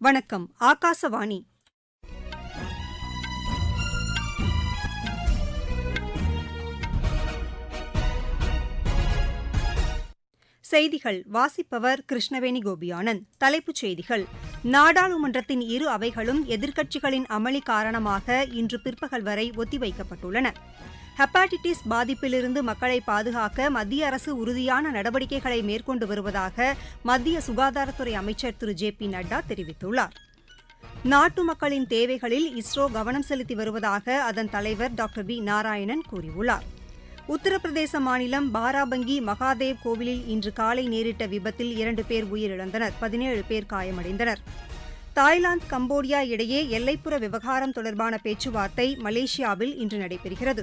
வணக்கம் ஆகாசவாணி. செய்திகள் வாசிப்பவர் கிருஷ்ணவேணி கோபியானந்த். தலைப்புச் செய்திகள் நாடாளுமன்றத்தின் இரு அவைகளும் எதிர்க்கட்சிகளின் அமளி காரணமாக இன்று பிற்பகல் வரை ஒத்திவைக்கப்பட்டுள்ளன. ஹெப்பாட்டிட்டிஸ் பாதிப்பிலிருந்து மக்களை பாதுகாக்க மத்திய அரசு உறுதியான நடவடிக்கைகளை மேற்கொண்டு வருவதாக மத்திய சுகாதாரத்துறை அமைச்சர் திரு. ஜே. பி. நட்டா தெரிவித்துள்ளார். நாட்டு மக்களின் தேவைகளில் இஸ்ரோ கவனம் செலுத்தி வருவதாக அதன் தலைவர் டாக்டர் பி. நாராயணன் கூறியுள்ளார். உத்தரப்பிரதேச மாநிலம் பாராபங்கி மகாதேவ் கோவிலில் இன்று காலை நேரிட்ட விபத்தில் இரண்டு பேர் உயிரிழந்தனர். பதினேழு பேர் காயமடைந்தனர். தாய்லாந்து கம்போடியா இடையே எல்லைப்புற விவகாரம் தொடர்பான பேச்சுவார்த்தை மலேசியாவில் இன்று நடைபெறுகிறது.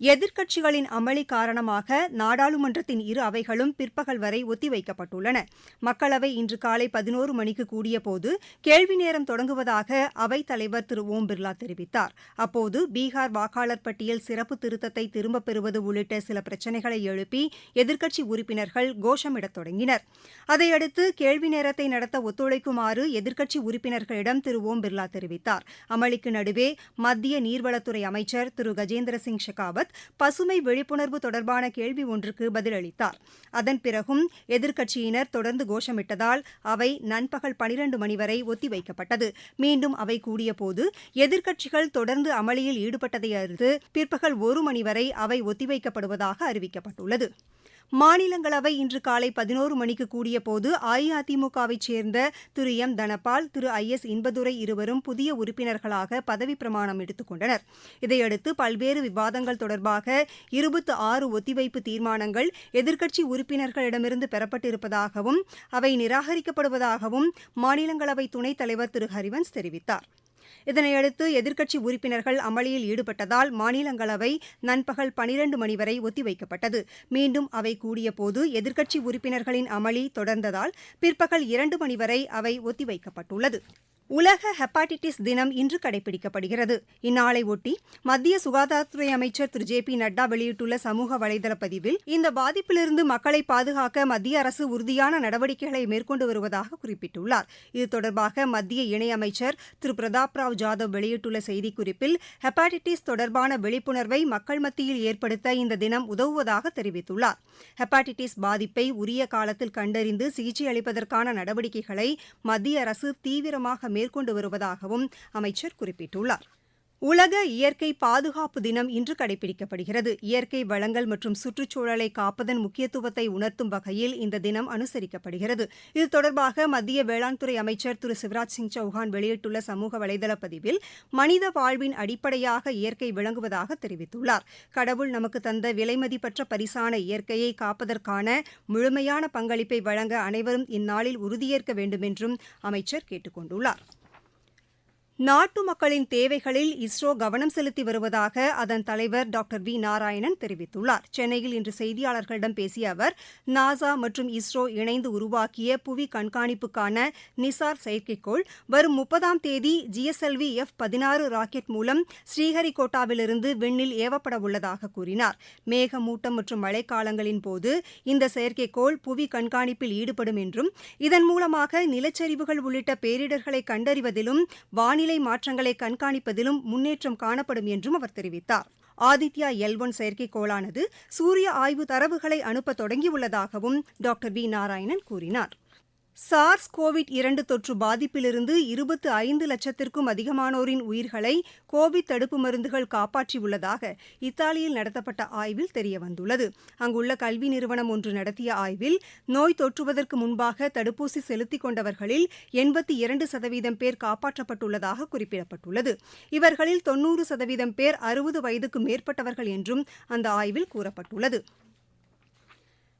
எதிர்க்கட்சிகளின் அமளி காரணமாக நாடாளுமன்றத்தின் இரு அவைகளும் பிற்பகல் வரை ஒத்திவைக்கப்பட்டுள்ளன. மக்களவை இன்று காலை பதினோரு மணிக்கு கூடியபோது கேள்வி நேரம் தொடங்குவதாக அவைத்தலைவர் திரு. ஓம் பிர்லா தெரிவித்தார். அப்போது பீகார் வாக்காளர் பட்டியல் சிறப்பு திருத்தத்தை திரும்பப் பெறுவது உள்ளிட்ட சில பிரச்சினைகளை எழுப்பி எதிர்க்கட்சி உறுப்பினர்கள் கோஷமிடத் தொடங்கினர். அதையடுத்து கேள்வி நேரத்தை நடத்த ஒத்துழைக்குமாறு எதிர்க்கட்சி உறுப்பினர்களிடம் திரு. ஓம் பிர்லா தெரிவித்தார். அமளிக்கு நடுவே மத்திய நீர்வளத்துறை அமைச்சர் திரு. கஜேந்திர சிங் ஷெகாவத் பசுமை விழிப்புணர்வு தொடர்பான கேள்வி ஒன்றுக்கு பதிலளித்தார். அதன் பிறகும் எதிர்க்கட்சியினர் தொடர்ந்து கோஷமிட்டதால் அவை நண்பகல் பனிரண்டு மணி வரை ஒத்திவைக்கப்பட்டது. மீண்டும் அவை கூடியபோது எதிர்க்கட்சிகள் தொடர்ந்து அமளியில் ஈடுபட்டதை அடுத்து பிற்பகல் ஒரு மணி வரை அவை ஒத்திவைக்கப்படுவதாக அறிவிக்கப்பட்டுள்ளது. மாநிலங்களவை இன்று காலை பதினோரு மணிக்கு கூடியபோது அஇஅதிமுகவைச் சேர்ந்த திரு எம். தனபால் திரு ஐ. எஸ். இன்பதுரை இருவரும் புதிய உறுப்பினர்களாக பதவிப் பிரமாணம் எடுத்துக் கொண்டனர். இதையடுத்து பல்வேறு விவாதங்கள் தொடர்பாக இருபத்து ஆறு ஒத்திவைப்பு தீர்மானங்கள் எதிர்க்கட்சி உறுப்பினர்களிடமிருந்து பெறப்பட்டிருப்பதாகவும் அவை நிராகரிக்கப்படுவதாகவும் மாநிலங்களவை துணைத் தலைவர் திரு. ஹரிவன்ஸ் தெரிவித்தார். இதனையடுத்து எதிர்க்கட்சி உறுப்பினர்கள் அமளியில் ஈடுபட்டதால் மாநிலங்களவை நண்பகல் பனிரண்டு மணி வரை ஒத்திவைக்கப்பட்டது. மீண்டும் அவை கூடியபோது எதிர்க்கட்சி உறுப்பினர்களின் அமளி தொடர்ந்ததால் பிற்பகல் இரண்டு மணி வரை அவை ஒத்திவைக்கப்பட்டுள்ளது. உலக ஹெப்பாட்டிஸ் தினம் இன்று கடைபிடிக்கப்படுகிறது. இந்நாளையொட்டி மத்திய சுகாதாரத்துறை அமைச்சர் திரு. ஜே. பி. நட்டா வெளியிட்டுள்ள சமூக வலைதள பதிவில் இந்த பாதிப்பிலிருந்து மக்களை பாதுகாக்க மத்திய அரசு உறுதியான நடவடிக்கைகளை மேற்கொண்டு வருவதாக குறிப்பிட்டுள்ளார். இது தொடர்பாக மத்திய இணையமைச்சர் திரு. பிரதாப் ராவ் ஜாதவ் வெளியிட்டுள்ள செய்திக்குறிப்பில் ஹெப்பாட்டிஸ் தொடர்பான விழிப்புணர்வை மக்கள் மத்தியில் ஏற்படுத்த இந்த தினம் உதவுவதாக தெரிவித்துள்ளார். ஹெப்பாட்டிஸ் பாதிப்பை உரிய காலத்தில் கண்டறிந்து சிகிச்சை அளிப்பதற்கான நடவடிக்கைகளை மத்திய அரசு தீவிரமாக மேற்கொண்டு வருவதாகவும் அமைச்சர் குறிப்பிட்டுள்ளார். உலக இயற்கை பாதுகாப்பு தினம் இன்று கடைபிடிக்கப்படுகிறது. இயற்கை வளங்கள் மற்றும் சுற்றுச்சூழலை காப்பதன் முக்கியத்துவத்தை உணர்த்தும் வகையில் இந்த தினம் அனுசரிக்கப்படுகிறது. இது தொடர்பாக மத்திய வேளாண்துறை அமைச்சர் திரு. சிவராஜ் சிங் சௌஹான் வெளியிட்டுள்ள சமூக வலைதள பதிவில் மனித வாழ்வின் அடிப்படையாக இயற்கை விளங்குவதாக தெரிவித்துள்ளார். கடவுள் நமக்கு தந்த விலைமதிப்பற்ற பரிசான இயற்கையை காப்பதற்கான முழுமையான பங்களிப்பை வழங்க அனைவரும் இந்நாளில் உறுதியேற்க வேண்டுமென்றும் அமைச்சர் கேட்டுக் கொண்டுள்ளாா் நாட்டு மக்களின் தேவைகளில் இஸ்ரோ கவனம் செலுத்தி வருவதாக அதன் தலைவர் டாக்டர் வி நாராயணன் தெரிவித்துள்ளார். சென்னையில் இன்று செய்தியாளர்களிடம் பேசிய அவர் நாசா மற்றும் இஸ்ரோ இணைந்து உருவாக்கிய புவி கண்காணிப்புக்கான நிசார் செயற்கைக்கோள் வரும் முப்பதாம் தேதி ஜிஎஸ்எல்வி எஃப் பதினாறு ராக்கெட் மூலம் ஸ்ரீஹரிகோட்டாவிலிருந்து விண்ணில் ஏவப்பட உள்ளதாக கூறினார். மேகமூட்டம் மற்றும் மழைக்காலங்களின் போது இந்த செயற்கைக்கோள் புவி கண்காணிப்பில் ஈடுபடும் என்றும் இதன் மூலமாக நிலச்சரிவுகள் உள்ளிட்ட பேரிடர்களை கண்டறிவதிலும் வானிலை வானிலை மாற்றங்களை கண்காணிப்பதிலும் முன்னேற்றம் காணப்படும் என்றும் அவர் தெரிவித்தார். ஆதித்யா எல் ஒன் செயற்கைக்கோளானது சூரிய ஆய்வு தரவுகளை அனுப்ப தொடங்கியுள்ளதாகவும் டாக்டர் வி நாராயணன் கூறினார். சார்ஸ் கோவிட் இரண்டு தொற்று பாதிப்பிலிருந்து இருபத்து ஐந்து லட்சத்திற்கும் அதிகமானோரின் உயிர்களை கோவிட் தடுப்பு மருந்துகள் காப்பாற்றியுள்ளதாக இத்தாலியில் நடத்தப்பட்ட ஆய்வில் தெரியவந்துள்ளது. அங்குள்ள கல்வி நிறுவனம் ஒன்று நடத்திய ஆய்வில் நோய் தொற்றுவதற்கு முன்பாக தடுப்பூசி செலுத்திக் கொண்டவர்களில் எண்பத்தி இரண்டு சதவீதம் பேர் காப்பாற்றப்பட்டுள்ளதாக குறிப்பிடப்பட்டுள்ளது. இவர்களில் தொன்னூறு சதவீதம் பேர் அறுபது வயதுக்கு மேற்பட்டவர்கள் என்றும் அந்த ஆய்வில் கூறப்பட்டுள்ளது.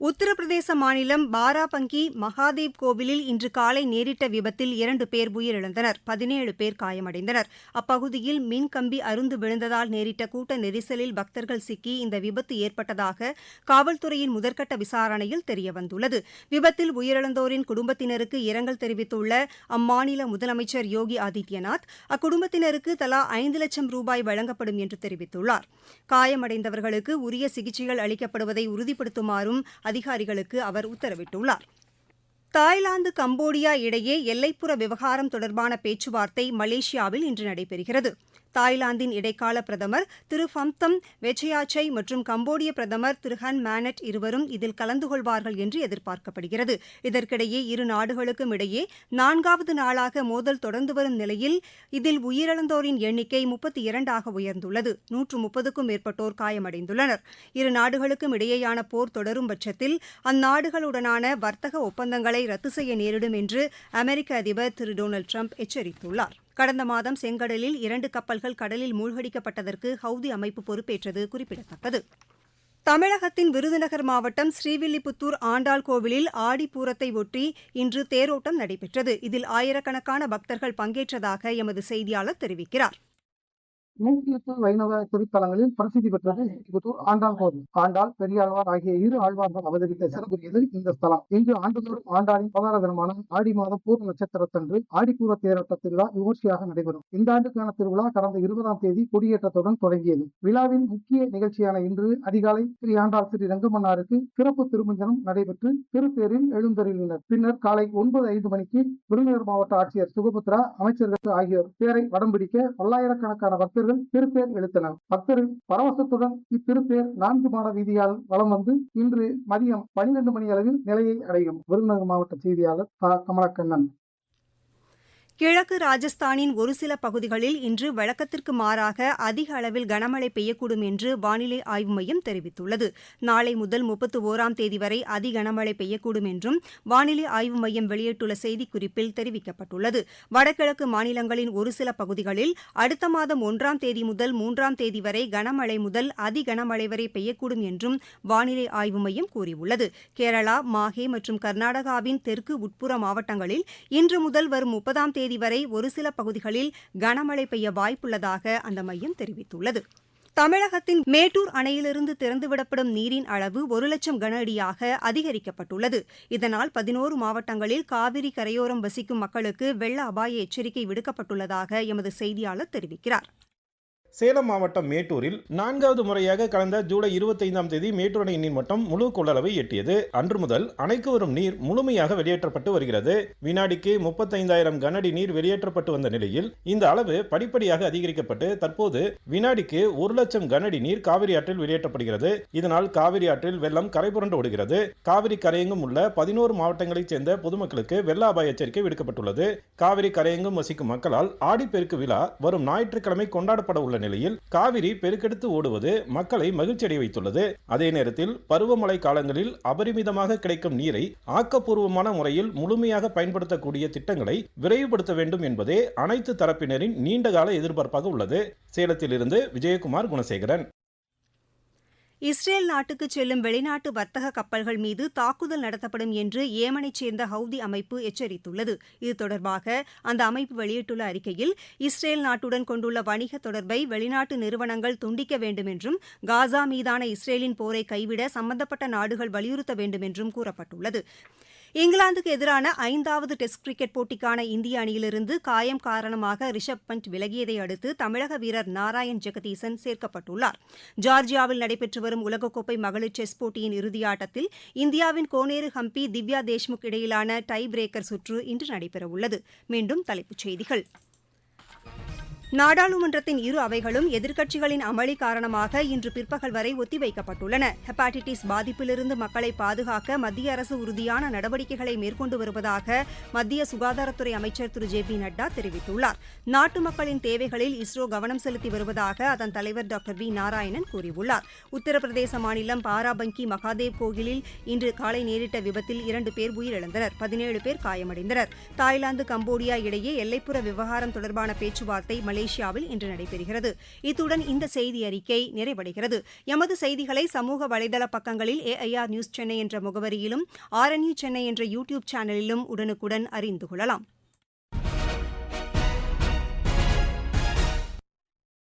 உத்தரப்பிரதேச மாநிலம் பாராபங்கி மகாதேவ் கோவிலில் இன்று காலை நேரிட்ட விபத்தில் இரண்டு பேர் உயிரிழந்தனர். பதினேழு பேர் காயமடைந்தனர். அப்பகுதியில் மின் கம்பி அருந்து விழுந்ததால் நேரிட்ட கூட்ட நெரிசலில் பக்தர்கள் சிக்கி இந்த விபத்து ஏற்பட்டதாக காவல்துறையின் முதற்கட்ட விசாரணையில் தெரியவந்துள்ளது. விபத்தில் உயிரிழந்தோரின் குடும்பத்தினருக்கு இரங்கல் தெரிவித்துள்ள அம்மாநில முதலமைச்சர் யோகி ஆதித்யநாத் அக்குடும்பத்தினருக்கு தலா ஐந்து லட்சம் ரூபாய் வழங்கப்படும் என்று தெரிவித்துள்ளார். காயமடைந்தவர்களுக்கு உரிய சிகிச்சைகள் அளிக்கப்படுவதை உறுதிப்படுத்துமாறும் அதிகாரிகளுக்கு அவர் உத்தரவிட்டுள்ளார். தாய்லாந்து கம்போடியா இடையே எல்லைப்புற விவகாரம் தொடர்பான பேச்சுவார்த்தை மலேசியாவில் இன்று நடைபெறுகிறது. தாய்லாந்தின் இடைக்கால பிரதமர் திரு ஃபம்தம் வெச்சயாச்சை மற்றும் கம்போடிய பிரதமர் திரு ஹன் மேனட் இருவரும் இதில் கலந்து கொள்வார்கள் என்று எதிர்பார்க்கப்படுகிறது. இதற்கிடையே இரு நாடுகளுக்கும் இடையே நான்காவது நாளாக மோதல் தொடர்ந்து வரும் நிலையில் இதில் உயிரிழந்தோரின் எண்ணிக்கை முப்பத்தி இரண்டாக உயர்ந்துள்ளது. நூற்று முப்பதுக்கும் மேற்பட்டோர் காயமடைந்துள்ளனர். இரு நாடுகளுக்கும் இடையேயான போர் தொடரும் பட்சத்தில் அந்நாடுகளுடனான வர்த்தக ஒப்பந்தங்களை ரத்து செய்ய நேரிடும் என்று அமெரிக்க அதிபர் திரு டொனால்டு ட்ரம்ப் எச்சரித்துள்ளார். கடந்த மாதம் செங்கடலில் இரண்டு கப்பல்கள் கடலில் மூழ்கடிக்கப்பட்டதற்கு ஹவுதி அமைப்பு பொறுப்பேற்றது குறிப்பிடத்தக்கது. தமிழகத்தின் விருதுநகர் மாவட்டம் ஸ்ரீவில்லிபுத்தூர் ஆண்டாள் கோவிலில் ஆடிப்பூரத்தை ஒட்டி இன்று தேரோட்டம் நடைபெற்றது. இதில் ஆயிரக்கணக்கான பக்தர்கள் பங்கேற்றதாக எமது செய்தியாளர் தெரிவிக்கிறார். நூற்றுக்கு வைணவ திருத்தலங்களில் பிரசித்தி பெற்றது புத்தூர் ஆண்டாள் கோவில் ஆண்டாள் பெரியாழ்வார் ஆகிய இரு ஆழ்வார்கள் அவதரித்த சிறப்புரியது இந்த ஸ்தலம். இங்கு ஆண்டுதோறும் ஆண்டாளின் அவதார தினமான ஆடி மாத பூர்ண நட்சத்திரத்தன்று ஆடிப்பூர தேரோட்ட திருவிழா விமர்சையாக நடைபெறும். இந்த ஆண்டுக்கான திருவிழா கடந்த இருபதாம் தேதி கொடியேற்றத்துடன் தொடங்கியது. விழாவின் முக்கிய நிகழ்ச்சியான இன்று அதிகாலை ஸ்ரீ ஆண்டாள் ஸ்ரீ ரங்கமன்னாருக்கு சிறப்பு திருமஞ்சனம் நடைபெற்று திருத்தேரில் எழுந்தருளினர். பின்னர் காலை ஒன்பது ஐந்து மணிக்கு விருதுநகர் மாவட்ட ஆட்சியர் சுகபுத்ரா அமைச்சர்கள் ஆகியோர் தேரை வடம்பிடிக்க பல்லாயிரக்கணக்கான பக்தர்கள் பக்தர்கள் திருத்தேர் இழுத்தனர் பக்தரின் பரவசத்துடன் இத்திருத்தேர் நான்கு மாட வீதியால் வலம் வந்து இன்று மதியம் பனிரெண்டு மணி அளவில் நிலையை அடையும். விருதுநகர் மாவட்ட செய்தியாளர் கமலக்கண்ணன். கிழக்கு ராஜஸ்தானின் ஒரு சில பகுதிகளில் இன்று வழக்கத்திற்கு மாறாக அதிக அளவில் கனமழை பெய்யக்கூடும் என்று வானிலை ஆய்வு மையம் தெரிவித்துள்ளது. நாளை முதல் முப்பத்து ஓராம் தேதி வரை அதி கனமழை பெய்யக்கூடும் என்றும் வானிலை ஆய்வு மையம் வெளியிட்டுள்ள செய்திக்குறிப்பில் தெரிவிக்கப்பட்டுள்ளது. வடகிழக்கு மாநிலங்களின் ஒரு சில பகுதிகளில் அடுத்த மாதம் ஒன்றாம் தேதி முதல் மூன்றாம் தேதி வரை கனமழை முதல் அதி கனமழை வரை பெய்யக்கூடும் என்றும் வானிலை ஆய்வு மையம் கூறியுள்ளது. கேரளா மாஹே மற்றும் கர்நாடகாவின் தெற்கு உட்புற மாவட்டங்களில் இன்று முதல் வரும் முப்பதாம் தேதி தேதி வரை ஒரு சில பகுதிகளில் கனமழை பெய்ய வாய்ப்புள்ளதாக அந்த மையம் தெரிவித்துள்ளது. தமிழகத்தின் மேட்டூர் அணையிலிருந்து திறந்துவிடப்படும் நீரின் அளவு ஒரு லட்சம் கன அடியாக அதிகரிக்கப்பட்டுள்ளது. இதனால் பதினோரு மாவட்டங்களில் காவிரி கரையோரம் வசிக்கும் மக்களுக்கு வெள்ள அபாய எச்சரிக்கை விடுக்கப்பட்டுள்ளதாக எமது செய்தியாளர் தெரிவிக்கிறார். சேலம் மாவட்டம் மேட்டூரில் நான்காவது முறையாக கடந்த ஜூலை இருபத்தைந்தாம் தேதி மேட்டூர் அணை நீர்மட்டம் முழு கொள்ளளவை எட்டியது. அன்று முதல் அணைக்கு வரும் நீர் முழுமையாக வெளியேற்றப்பட்டு வருகிறது. வினாடிக்கு முப்பத்தைந்தாயிரம் கனஅடி நீர் வெளியேற்றப்பட்டு வந்த நிலையில் இந்த அளவு படிப்படியாக அதிகரிக்கப்பட்டு தற்போது வினாடிக்கு ஒரு லட்சம் கனஅடி நீர் காவிரி ஆற்றில் வெளியேற்றப்படுகிறது. இதனால் காவிரி ஆற்றில் வெள்ளம் கரைபுரண்டு ஓடுகிறது. காவிரி கரையெங்கும் உள்ள பதினோரு மாவட்டங்களைச் சேர்ந்த பொதுமக்களுக்கு வெள்ள அபாய எச்சரிக்கை விடுக்கப்பட்டுள்ளது. காவிரி கரையெங்கும் வசிக்கும் மக்களால் ஆடிப்பெருக்கு விழா வரும் ஞாயிற்றுக்கிழமை கொண்டாடப்பட உள்ள நிலையில் காவிரி பெருக்கெடுத்து ஓடுவது மக்களை மகிழ்ச்சியடைய வைத்துள்ளது. அதே நேரத்தில் பருவமழை காலங்களில் அபரிமிதமாக கிடைக்கும் நீரை ஆக்கப்பூர்வமான முறையில் முழுமையாக பயன்படுத்தக்கூடிய திட்டங்களை விரைவுபடுத்த வேண்டும் என்பதே அனைத்து தரப்பினரின் நீண்டகால எதிர்பார்ப்பாக உள்ளது. சேலத்திலிருந்து விஜயகுமார் குணசேகரன். இஸ்ரேல் நாட்டுக்கு செல்லும் வெளிநாட்டு வர்த்தக கப்பல்கள் மீது தாக்குதல் நடத்தப்படும் என்று ஏமனைச் சேர்ந்த ஹவுதி அமைப்பு எச்சரித்துள்ளது. இது தொடர்பாக அந்த அமைப்பு வெளியிட்டுள்ள அறிக்கையில் இஸ்ரேல் நாட்டுடன் கொண்டுள்ள வணிக தொடர்பை வெளிநாட்டு நிறுவனங்கள் துண்டிக்க வேண்டும் என்றும் காசா மீதான இஸ்ரேலின் போரை கைவிட சம்பந்தப்பட்ட நாடுகள் வலியுறுத்த வேண்டும் என்றும் கூறப்பட்டுள்ளது. இங்கிலாந்துக்கு எதிரான ஐந்தாவது டெஸ்ட் கிரிக்கெட் போட்டிக்கான இந்திய அணியிலிருந்து காயம் காரணமாக ரிஷப் பண்ட் விலகியதை அடுத்து தமிழக வீரர் நாராயண் ஜெகதீசன் சேர்க்கப்பட்டுள்ளார். ஜார்ஜியாவில் நடைபெற்று வரும் உலகக்கோப்பை மகளிர் செஸ் போட்டியின் இறுதியாட்டத்தில் இந்தியாவின் கோனேரு ஹம்பி திவ்யா தேஷ்முக் இடையிலான டை பிரேக்கர் சுற்று இன்று நடைபெறவுள்ளது. மீண்டும் தலைப்புச் செய்திகள். நாடாளுமன்றத்தின் இரு அவைகளும் எதிர்க்கட்சிகளின் அமளி காரணமாக இன்று பிற்பகல் வரை ஒத்திவைக்கப்பட்டுள்ளன. ஹெப்பாட்டிட்டிஸ் பாதிப்பிலிருந்து மக்களை பாதுகாக்க மத்திய அரசு உறுதியான நடவடிக்கைகளை மேற்கொண்டு வருவதாக மத்திய சுகாதாரத்துறை அமைச்சர் திரு. ஜே. பி. நட்டா தெரிவித்துள்ளார். நாட்டு மக்களின் தேவைகளில் இஸ்ரோ கவனம் செலுத்தி வருவதாக அதன் தலைவர் டாக்டர் வி. நாராயணன் கூறியுள்ளார். உத்தரப்பிரதேச மாநிலம் பாராபங்கி மகாதேவ் கோயிலில் இன்று காலை நேரிட்ட விபத்தில் இரண்டு பேர் உயிரிழந்தனர். பதினேழு பேர் காயமடைந்தனர். தாய்லாந்து கம்போடியா இடையே எல்லைப்புற விவகாரம் தொடர்பான பேச்சுவார்த்தை மலேசியாவில் இன்று நடைபெறுகிறது. இத்துடன் இந்த செய்தி அறிக்கை நிறைவடைகிறது. எமது செய்திகளை சமூக வலைதள பக்கங்களில் ஏஐஆர் நியூஸ் சென்னை என்ற முகவரியிலும் ஆர்என்யூ சென்னை என்ற யூ டியூப் சேனலிலும் உடனுக்குடன் அறிந்து கொள்ளலாம்.